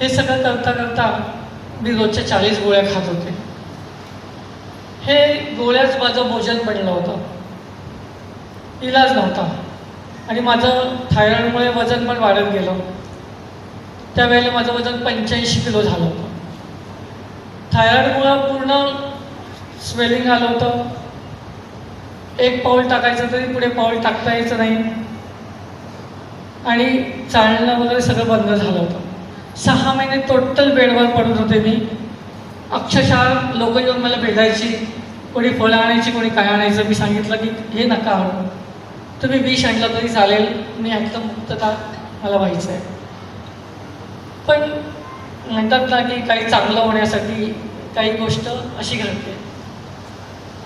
हे सगळं करता करता मी रोजच्या चाळीस गोळ्या खात होते. हे गोळ्याच माझं भोजन बनलं होतं. इलाज नव्हता. आणि माझं थायरॉईडमुळे वजन पण वाढत गेलं. त्यावेळेला माझं वजन पंच्याऐंशी किलो झालं होतं. थायरॉईडमुळं पूर्ण स्वेलिंग आलं होतं. एक पाऊल टाकायचं तरी पुढे पाऊल टाकता यायचं नाही. आणि चालणं वगैरे सगळं बंद झालं होतं. सहा महिने टोटल बेडवर पडत होते मी. अक्षरशः लोक येऊन मला भेटायची कोणी फळं आणायची कोणी काय आणायचं मी सांगितलं की हे नका आणू. तुम्ही विष आणलं तरी चालेल मी एकदम मुक्तता मला व्हायचं आहे पण म्हणतात ना की काही चांगलं होण्यासाठी काही गोष्ट अशी घडते.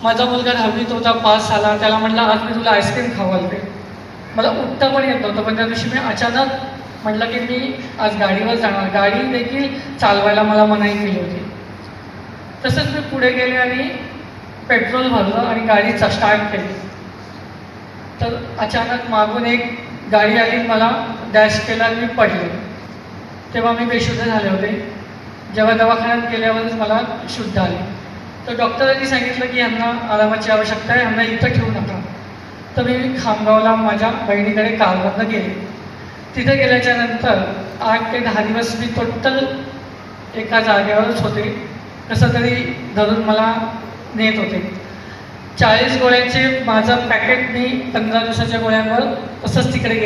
माझा मुलगा दहावीत होता पास झाला त्याला म्हटलं आज मी तुला आईस्क्रीम खाऊ लागेल मला उठता पण येत नव्हतं पण त्या दिवशी मी अचानक म्हटलं की मी आज गाडीवर जाणार. गाडी देखील चालवायला मला मनाई केली होती. तसंच मी पुढे गेले आणि पेट्रोल भरलं आणि गाडी स्टार्ट केली. तर अचानक मागून एक गाडी आली मला डॅश केला आणि मी पडले. तेव्हा मी बेशुद्ध झाले होते. जेव्हा दवाखान्यात गेल्यावरच मला शुद्ध आले. तर डॉक्टरांनी सांगितलं की यांना आरामाची आवश्यकता आहे यांना इथं ठेवू नका. तर मी खामगावला माझ्या बहिणीकडे कारमधनं गेले. तिथे गेल्याच्यानंतर आठ ते दहा दिवस मी टोटल एका जागेवरच होते. कसं तरी धरून मला नेत होते. चाळीस गोळ्यांचे माझं पॅकेट मी पंधरा दिवसाच्या गोळ्यांवर तसंच तिकडे